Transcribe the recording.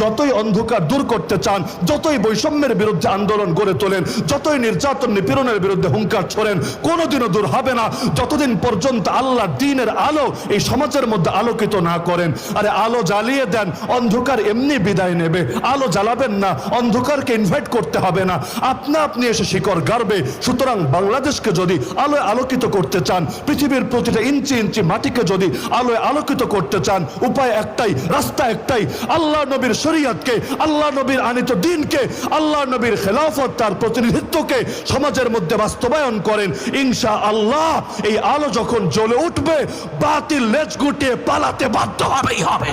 যতই অন্ধকার দূর করতে চান, যতই বৈষম্যের বিরুদ্ধে আন্দোলন গড়ে তোলেন, যতই নির্যাতন নিপীড়নের বিরুদ্ধে হুঙ্কার ছোড়েন, কোনোদিনও দূর হবে না। যতদিন পর্যন্ত আল্লাহ দিনের আলো এই সমাজের মধ্যে আলোকিত না করেন, আরে আলো জ্বালিয়ে দেন, অন্ধকার এমনি বিদায় নেবে। আলো জ্বালাবেন না, অন্ধকারকে ইনভাইট করতে হবে না। আপনা আপনি এসে শিকড় গাড়বে। সুতরাং বাংলাদেশকে যদি আলোয় আলোকিত করতে চান, পৃথিবীর প্রতিটা ইঞ্চি ইঞ্চি মাটিকে যদি আলোয় আলোকিত করতে চান, উপায় একটাই, রাস্তা একটাই, আল্লাহ নবীর শরীয়তকে, আল্লাহ নবীর আনিত দিনকে, আল্লাহ নবীর খেলাফত, তার প্রতিনিধিত্বকে সমাজের মধ্যে বাস্তবায়ন করেন। ইনশা আল্লাহ এই আলো যখন জ্বলে উঠবে, বাতিল লেজ গুটিয়ে পালাতে বাধ্য হবেই হবে।